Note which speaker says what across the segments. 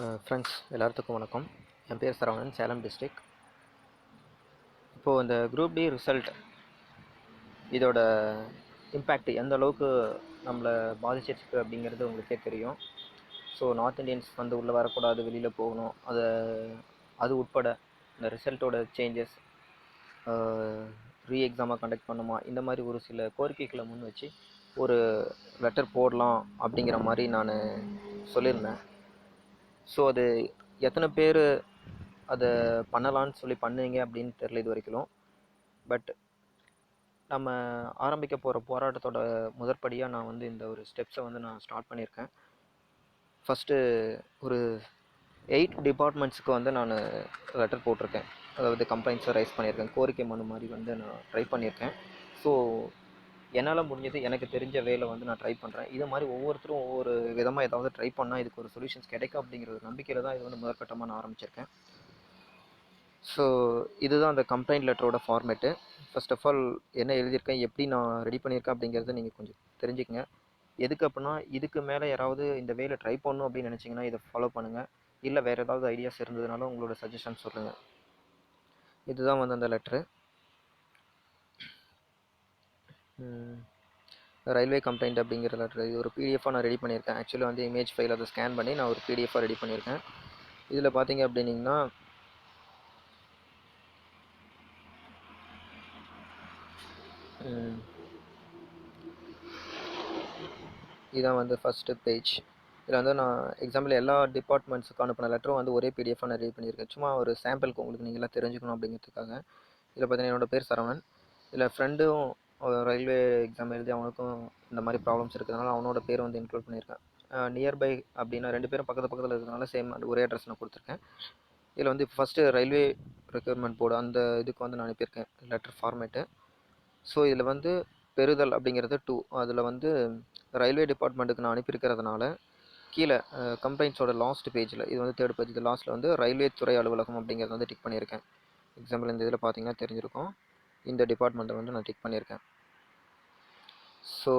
Speaker 1: Friends எல்லாத்துக்கும் வணக்கம். என் பேர் சரவணன் சேலம் டிஸ்ட்ரிக் இப்போது இந்த குரூப் டி ரிசல்ட் இதோட இம்பேக்ட் எந்த அளவுக்கு நம்மளை பாதிச்சிருக்கு அப்படிங்கிறது உங்களுக்கே தெரியும். ஸோ நார்த் இந்தியன்ஸ் வந்து உள்ளே வரக்கூடாது வெளியில் போகணும். அதை அது உட்பட இந்த ரிசல்ட்டோட சேஞ்சஸ் ரீ எக்ஸாமாக கண்டக்ட் பண்ணுமா இந்த மாதிரி ஒரு சில கோரிக்கைகளை முன் வச்சு ஒரு லெட்டர் போடலாம் அப்படிங்கிற மாதிரி நான் சொல்லியிருந்தேன். ஸோ அது எத்தனை பேர் அதை பண்ணலான்னு சொல்லி பண்ணுவீங்க அப்படின்னு தெரில இது வரைக்கும் பட் நம்ம ஆரம்பிக்க போகிற போராட்டத்தோட முதற்படியாக நான் வந்து இந்த ஒரு ஸ்டெப்ஸை வந்து நான் ஸ்டார்ட் பண்ணியிருக்கேன். ஃபஸ்ட்டு ஒரு எயிட் டிபார்ட்மெண்ட்ஸுக்கு வந்து நான் லெட்டர் போட்டிருக்கேன். அதாவது கம்ப்ளைண்ட்ஸை ரைஸ் பண்ணியிருக்கேன். கோரிக்கை மனு மாதிரி வந்து நான் ட்ரை பண்ணியிருக்கேன். ஸோ என்னால் முடிஞ்சது எனக்கு தெரிஞ்ச வேலை வந்து நான் ட்ரை பண்ணுறேன் இது மாதிரி ஒவ்வொருத்தரும் ஒவ்வொரு விதமாக ஏதாவது ட்ரை பண்ணால் இதுக்கு ஒரு சொல்யூஷன்ஸ் கிடைக்கும் அப்படிங்கிற ஒரு நம்பிக்கையில் தான் இது வந்து முதற்கட்டமாக நான் ஆரம்பிச்சிருக்கேன். ஸோ இதுதான் அந்த கம்ப்ளைண்ட் லெட்டரோட ஃபார்மேட்டு ஃபர்ஸ்ட் ஆஃப் ஆல் என்ன எழுதியிருக்கேன் எப்படி நான் ரெடி பண்ணியிருக்கேன் அப்படிங்கிறத நீங்கள் கொஞ்சம் தெரிஞ்சுக்கங்க. எதுக்கு அப்படின்னா இதுக்கு மேலே யாராவது இந்த வேலை ட்ரை பண்ணணும் அப்படின்னு நினச்சிங்கன்னா இதை ஃபாலோ பண்ணுங்கள் இல்லை வேறு ஏதாவது ஐடியாஸ் இருந்ததுனாலும் உங்களோட சஜஷன் சொல்லுங்கள் இதுதான் வந்து அந்த லெட்ரு ரயில்வே கம்ப்ளைண்ட் அப்படிங்கிற லெட்டர் இது ஒரு பிடிஎஃபாக நான் ரெடி பண்ணியிருக்கேன். ஆக்சுவலி வந்து இமேஜ் ஃபைல் அதை ஸ்கேன் பண்ணி நான் ஒரு பிடிஎஃபாக ரெடி பண்ணியிருக்கேன். இதில் பார்த்தீங்க அப்படின்னிங்கன்னா இதுதான் வந்து ஃபஸ்ட்டு பேஜ் இதில் வந்து நான் எக்ஸாம்பிள் எல்லா டிபார்ட்மெண்ட்ஸுக்கு அனுப்பின லெட்டரும் வந்து ஒரே பிடிஎஃபாக நான் ரெடி பண்ணியிருக்கேன். சும்மா ஒரு சாம்பிளுக்கு உங்களுக்கு நீங்களாம் தெரிஞ்சுக்கணும் அப்படிங்கிறதுக்காக. இதில் பார்த்தீங்கன்னா என்னோடய பேர் சரவணன். இதில் ஃப்ரெண்டும் ரயில்வே எக்ஸாம் எழுதி அவனுக்கும் இந்த மாதிரி ப்ராப்ளம்ஸ் இருக்கிறதுனால அவனோட பேர் வந்து இன்க்ளூட் பண்ணியிருக்கேன். நியர்பை அப்படின்னா ரெண்டு பேரும் பக்கத்து பக்கத்தில் இருக்கிறதுனால சேம் ஒரே அட்ரஸ் நான் கொடுத்துருக்கேன். இதில் வந்து ஃபஸ்ட்டு ரயில்வே ரெக்யூர்மெண்ட் போர்டு அந்த இதுக்கு வந்து நான் அனுப்பியிருக்கேன். லெட்டர் ஃபார்மேட்டு ஸோ இதில் வந்து பெறுதல் அப்படிங்கிறது டூ அதில் வந்து ரயில்வே டிபார்ட்மெண்ட்டுக்கு நான் அனுப்பியிருக்கிறதுனால கீழே கம்ப்ளைண்ட்ஸோட லாஸ்ட் பேஜில் இது வந்து தேர்ட் பேஜ் இது லாஸ்ட்டில் வந்து ரயில்வே துறை அலுவலகம் அப்படிங்கிறது வந்து டிக் பண்ணியிருக்கேன். எக்ஸாம்பிள் இந்த இதில் பார்த்தீங்கன்னா தெரிஞ்சிருக்கும். இந்த டிபார்ட்மெண்ட்டை வந்து நான் டிக் பண்ணியிருக்கேன். ஸோ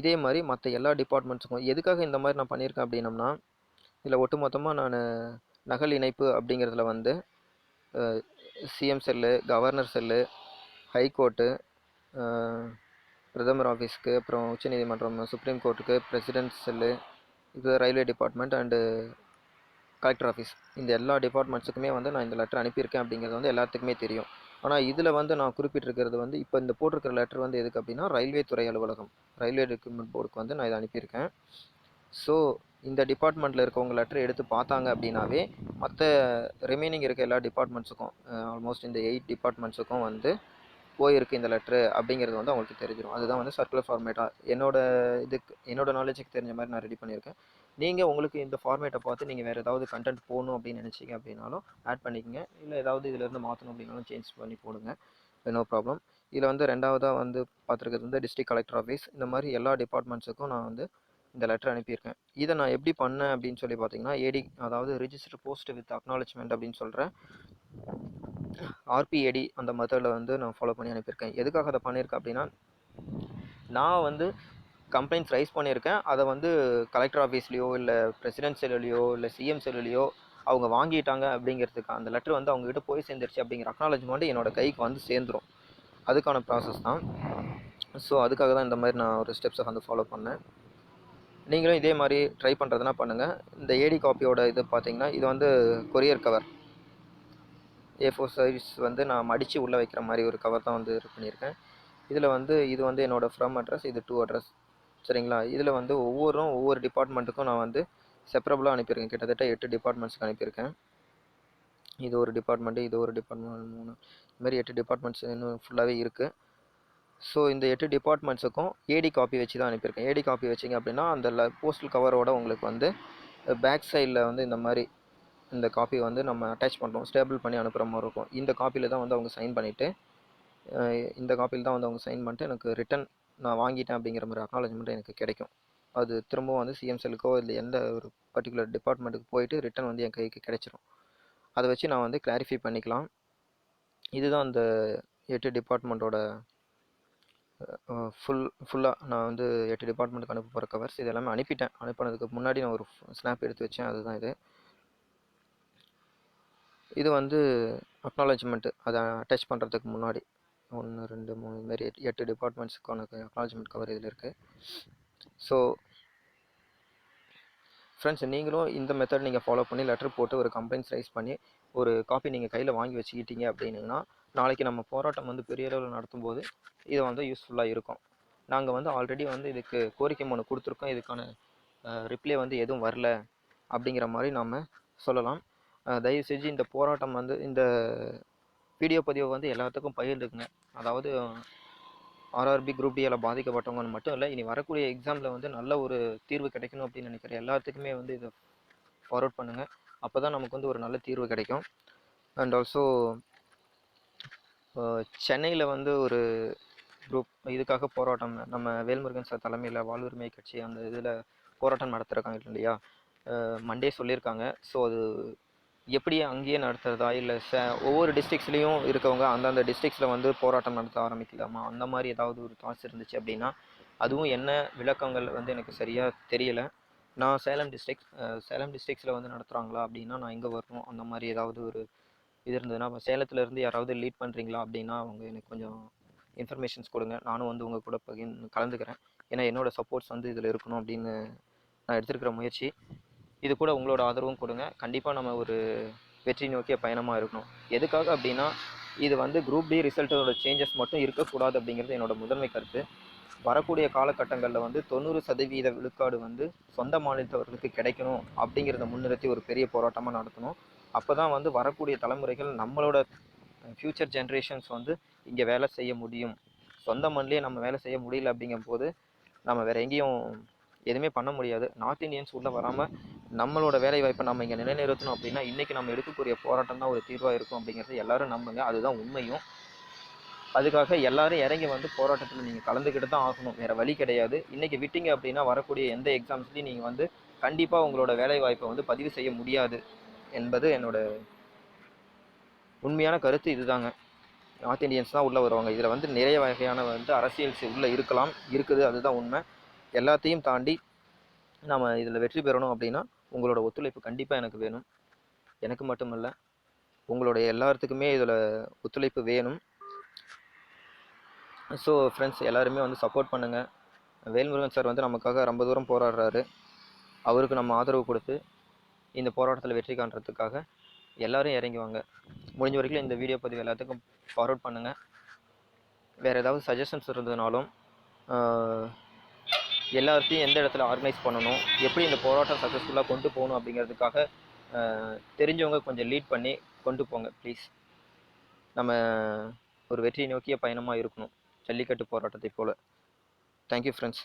Speaker 1: இதே மாதிரி மற்ற எல்லா டிபார்ட்மெண்ட்ஸுக்கும் எதுக்காக இந்த மாதிரி நான் பண்ணியிருக்கேன் அப்படின்னம்னா இதில் ஒட்டுமொத்தமாக நான் நகல் இணைப்பு அப்படிங்கிறதுல வந்து CM cell governor cell high court பிரதமர் ஆஃபீஸ்க்கு அப்புறம் உச்சநீதிமன்றம் சுப்ரீம் கோர்ட்டுக்கு பிரசிடென்ட் செல்லு இது railway department and collector office இந்த எல்லா டிபார்ட்மெண்ட்ஸுக்குமே வந்து நான் இந்த லெட்டர் அனுப்பியிருக்கேன் அப்படிங்கிறது வந்து எல்லாத்துக்குமே தெரியும். ஆனால் இதில் வந்து நான் குறிப்பிட்டிருக்கிறது வந்து இப்போ இந்த போட்டிருக்கிற லெட்டர் வந்து எதுக்கு அப்படின்னா ரயில்வே துறை அலுவலகம். ரயில்வே ரெக்ரூட்மெண்ட் போர்டுக்கு வந்து நான் இதை அனுப்பியிருக்கேன். ஸோ இந்த டிபார்ட்மெண்ட்டில் இருக்கவங்க லெட்டர் எடுத்து பார்த்தாங்க அப்படின்னாவே மற்ற ரிமைனிங் இருக்க எல்லா டிபார்ட்மெண்ட்ஸுக்கும் ஆல்மோஸ்ட் இந்த எயிட் டிபார்ட்மெண்ட்ஸுக்கும் வந்து போயிருக்கு இந்த லெட்ரு அப்படிங்கிறது வந்து அவங்களுக்கு தெரிஞ்சிடும் அதுதான் வந்து சர்க்குலர் ஃபார்மேட்டாக என்னோட இதுக்கு என்னோட நாலேஜுக்கு தெரிஞ்ச மாதிரி நான் ரெடி பண்ணியிருக்கேன். நீங்கள் உங்களுக்கு இந்த ஃபார்மேட்டை பார்த்து நீங்கள் வேறு ஏதாவது கண்டென்ட் போகணும் அப்படின்னு நினச்சிங்க அப்படின்னாலும் ஆட் பண்ணிக்கங்க. இல்லை ஏதாவது இதிலேருந்து மாற்றணும் அப்படின்னாலும் சேஞ்ச் பண்ணி போடுங்க. நோ ப்ராப்ளம் இதில் வந்து ரெண்டாவதாக வந்து பார்த்துருக்கிறது வந்து டிஸ்ட்ரிக்ட் கலெக்டர் ஆஃபீஸ் இந்த மாதிரி எல்லா டிபார்ட்மெண்ட்ஸுக்கும் நான் வந்து இந்த லெட்டர் அனுப்பியிருக்கேன். இதை நான் எப்படி பண்ணேன் அப்படின்னு சொல்லி பார்த்தீங்கன்னா ஏடி அதாவது ரிஜிஸ்டர் போஸ்ட் வித் அக்னாலஜ்மெண்ட் அப்படின்னு சொல்கிறேன் ஆர்பிஏடி அந்த மெத்தடில் வந்து நான் ஃபாலோ பண்ணி அனுப்பியிருக்கேன். எதுக்காக அதை பண்ணியிருக்கேன் அப்படின்னா நான் வந்து கம்ப்ளைண்ட்ஸ் ரைஸ் பண்ணியிருக்கேன். அதை வந்து கலெக்டர் ஆஃபீஸ்லேயோ இல்லை பிரசிடென்ட் செல்லுலையோ இல்லை சிஎம் செல்லுலையோ அவங்க வாங்கிட்டாங்க அப்படிங்கிறதுக்கு அந்த லெட்டர் வந்து அவங்ககிட்ட போய் சேர்ந்துருச்சு அப்படிங்கிற அக்னாலஜ்மெண்ட் என்னோடய கைக்கு வந்து சேர்ந்துடும் அதுக்கான ப்ராசஸ் தான். ஸோ அதுக்காக தான் இந்த மாதிரி நான் ஒரு ஸ்டெப்ஸை வந்து ஃபாலோ பண்ணேன். நீங்களும் இதே மாதிரி ட்ரை பண்ணுறதுனா பண்ணுங்கள் இந்த ஏடி காப்பியோட இது பார்த்தீங்கன்னா இது வந்து courier cover A four size வந்து நான் மடித்து உள்ளே வைக்கிற மாதிரி ஒரு கவர் தான் வந்து இது பண்ணியிருக்கேன். இதில் வந்து இது வந்து என்னோடய ஃப்ரம் அட்ரஸ் இது டூ அட்ரஸ் சரிங்களா? இதில் வந்து ஒவ்வொரும் ஒவ்வொரு டிபார்ட்மெண்ட்டுக்கும் நான் வந்து செப்பரபுளாக அனுப்பியிருக்கேன். கிட்டத்தட்ட எட்டு டிபார்ட்மெண்ட்ஸ்க்கு அனுப்பியிருக்கேன். இது ஒரு டிபார்ட்மெண்ட்டு இது ஒரு டிபார்ட்மெண்ட் மூணு. இதுமாரி எட்டு டிபார்ட்மெண்ட்ஸ் இன்னும் ஃபுல்லாகவே இருக்குது ஸோ இந்த எட்டு டிபார்ட்மெண்ட்ஸுக்கும் ஏடி காப்பி வச்சு தான் அனுப்பியிருக்கேன். ஏடி காப்பி வச்சிங்க அப்படின்னா அந்த போஸ்டல் கவரோட உங்களுக்கு வந்து பேக் சைடில் வந்து இந்த மாதிரி இந்த காப்பி வந்து நம்ம அட்டாச் பண்ணுறோம் ஸ்டேபிள் பண்ணி அனுப்புகிற மாதிரி இருக்கும். இந்த காப்பியில் தான் வந்து அவங்க சைன் பண்ணிவிட்டு இந்த காப்பியில் தான் வந்து அவங்க சைன் பண்ணிட்டு எனக்கு ரிட்டன் நான் வாங்கிட்டேன் அப்படிங்கிற மாதிரி அக்னாலஜ்மெண்ட் எனக்கு கிடைக்கும். அது திரும்பவும் வந்து சிஎம் செல்லுக்கோ இல்லை எந்த ஒரு பர்டிகுலர் டிபார்ட்மெண்ட்டுக்கு போயிட்டு ரிட்டன் வந்து என் கைக்கு கிடைச்சிரும். அதை வச்சு நான் வந்து கிளாரிஃபை பண்ணிக்கலாம். இதுதான் அந்த எட்டு டிபார்ட்மெண்ட்டோட ஃபுல் ஃபுல்லாக நான் வந்து எட்டு டிபார்ட்மெண்ட்டுக்கு அனுப்ப போகிற கவர்ஸ் இது எல்லாமே அனுப்பிட்டேன். அனுப்பினதுக்கு முன்னாடி நான் ஒரு ஸ்னாப் எடுத்து வச்சேன். அதுதான் இது. இது வந்து அக்னாலஜ்மெண்ட்டு அதை அட்டாச் பண்ணுறதுக்கு முன்னாடி. ஒன்று ரெண்டு மூணு இதுமாரி எட்டு டிபார்ட்மெண்ட்ஸுக்கான அக்னாலஜ்மெண்ட் கவர் இதில் இருக்குது ஸோ ஃப்ரெண்ட்ஸ் நீங்களும் இந்த மெத்தட் நீங்கள் ஃபாலோ பண்ணி லெட்டர் போட்டு ஒரு கம்ப்ளைண்ட்ஸ் ரைஸ் பண்ணி ஒரு காப்பி நீங்கள் கையில் வாங்கி வச்சுக்கிட்டீங்க அப்படின்னிங்கன்னா நாளைக்கு நம்ம போராட்டம் வந்து பெரிய அளவில் நடத்தும் போது இது வந்து யூஸ்ஃபுல்லாக இருக்கும். நாங்கள் வந்து ஆல்ரெடி வந்து இதுக்கு கோரிக்கை மனு கொடுத்துருக்கோம். இதுக்கான ரிப்ளை வந்து எதுவும் வரல அப்படிங்கிற மாதிரி நாம் சொல்லலாம். தயவு செஞ்சு இந்த போராட்டம் வந்து இந்த வீடியோ பதிவை வந்து எல்லாத்துக்கும் பகிர்ந்துக்குங்க. அதாவது ஆர்ஆர்பி குரூப் டியில் பாதிக்கப்பட்டவங்கன்னு மட்டும் இல்லை இனி வரக்கூடிய எக்ஸாமில் வந்து நல்ல ஒரு தீர்வு கிடைக்கணும் அப்படின்னு நினைக்கிற எல்லாத்துக்குமே வந்து இதை ஃபார்வர்ட் பண்ணுங்கள் அப்போ தான் நமக்கு வந்து ஒரு நல்ல தீர்வு கிடைக்கும். அண்ட் ஆல்சோ சென்னையில் வந்து ஒரு குரூப் இதுக்காக போராட்டம் நம்ம வேல்முருகன் சார் தலைமையில் வாழ்வுரிமை கட்சி அந்த இதில் போராட்டம் நடத்துகிறாங்க இல்லையா? மண்டே சொல்லியிருக்காங்க. ஸோ அது எப்படி அங்கேயே நடத்துறதா? இல்லை ச ஒவ்வொரு டிஸ்ட்ரிக்ஸ்லேயும் இருக்கவங்க அந்தந்த டிஸ்ட்ரிக்ஸில் வந்து போராட்டம் நடத்த ஆரம்பிக்கலாமா? அந்த மாதிரி ஏதாவது ஒரு தாட்ஸ் இருந்துச்சு அப்படின்னா அதுவும் என்ன விளக்கங்கள் வந்து எனக்கு சரியாக தெரியலை. நான் சேலம் டிஸ்ட்ரிக்ட் சேலம் டிஸ்ட்ரிக்ஸில் வந்து நடத்துகிறாங்களா அப்படின்னா நான் எங்கே வரணும்? அந்த மாதிரி ஏதாவது ஒரு இது இருந்ததுன்னா இப்போ சேலத்துல இருந்து யாராவது லீட் பண்ணுறீங்களா அப்படின்னா அவங்க எனக்கு கொஞ்சம் இன்ஃபர்மேஷன்ஸ் கொடுங்க. நானும் வந்து உங்கள் கூட பகிர்ந்து கலந்துக்கிறேன். ஏன்னா என்னோடய சப்போர்ட்ஸ் வந்து இதில் இருக்கணும் அப்படின்னு நான் எடுத்திருக்கிற முயற்சி. இது கூட உங்களோட ஆதரவும் கொடுங்க. கண்டிப்பாக நம்ம ஒரு வெற்றி நோக்கிய பயணமாக இருக்கணும். எதுக்காக அப்படின்னா இது வந்து குரூப் டி ரிசல்ட்டோட சேஞ்சஸ் மட்டும் இருக்கக்கூடாது அப்படிங்கிறது என்னோட முதன்மை கருத்து. வரக்கூடிய காலகட்டங்களில் வந்து தொண்ணூறு சதவீத விழுக்காடு வந்து சொந்த மாநிலத்தவர்களுக்கு கிடைக்கணும் அப்படிங்கிறத முன்னிறுத்தி ஒரு பெரிய போராட்டமாக நடத்தணும். அப்போ தான் வந்து வரக்கூடிய தலைமுறைகள் நம்மளோட ஃப்யூச்சர் ஜென்ரேஷன்ஸ் வந்து இங்கே வேலை செய்ய முடியும். சொந்த மண்ணிலே நம்ம வேலை செய்ய முடியல அப்படிங்கும்போது நம்ம வேறு எங்கேயும் எதுவுமே பண்ண முடியாது. நார்த் இந்தியன்ஸ் உள்ளே வராமல் நம்மளோட வேலை வாய்ப்பை நம்ம இங்கே நிலைநிறுத்தணும் அப்படின்னா இன்றைக்கி நம்ம எடுக்கக்கூடிய போராட்டம் தான் ஒரு தீர்வாக இருக்கும் அப்படிங்கிறது எல்லாரும் நம்புங்க. அதுதான் உண்மையும். அதுக்காக எல்லாரும் இறங்கி வந்து போராட்டத்தில் நீங்கள் கலந்துக்கிட்டு தான் ஆகணும். வேறு வழி கிடையாது. இன்றைக்கி விட்டீங்க அப்படின்னா வரக்கூடிய எந்த எக்ஸாம்ஸ்லையும் நீங்கள் வந்து கண்டிப்பாக உங்களோட வேலை வாய்ப்பை வந்து பதிவு செய்ய முடியாது என்பது என்னோட உண்மையான கருத்து இதுதாங்க. நார்த் இந்தியன்ஸ் தான் உள்ளே வருவாங்க. இதில் வந்து நிறைய வகையான வந்து அரசியல் உள்ளே இருக்கலாம் இருக்குது. அதுதான் உண்மை. எல்லாத்தையும் தாண்டி நம்ம இதில் வெற்றி பெறணும் அப்படின்னா உங்களோட ஒத்துழைப்பு கண்டிப்பாக எனக்கு வேணும். எனக்கு மட்டுமல்ல உங்களுடைய எல்லாத்துக்குமே இதில் ஒத்துழைப்பு வேணும். ஸோ ஃப்ரெண்ட்ஸ் எல்லாருமே வந்து சப்போர்ட் பண்ணுங்கள் வேல்முருகன் சார் வந்து நமக்காக ரொம்ப தூரம் போராடுறாரு. அவருக்கு நம்ம ஆதரவு கொடுத்து இந்த போராட்டத்தில் வெற்றி காண்றதுக்காக எல்லோரும் இறங்கி வாங்க. முடிஞ்ச வரைக்கும் இந்த வீடியோ பதிவு எல்லாத்துக்கும் ஃபார்வர்ட் பண்ணுங்கள் வேறு ஏதாவது சஜஷன்ஸ் இருந்ததுனாலும் எல்லாத்தையும் எந்த இடத்துல ஆர்கனைஸ் பண்ணணும் எப்படி இந்த போராட்டம் சக்ஸஸ்ஃபுல்லாக கொண்டு போகணும் அப்படிங்கிறதுக்காக தெரிஞ்சவங்க கொஞ்சம் லீட் பண்ணி கொண்டு போங்க ப்ளீஸ் நம்ம ஒரு வெற்றி நோக்கிய பயணமாக இருக்கணும் ஜல்லிக்கட்டு போராட்டத்தை போல். Thank you friends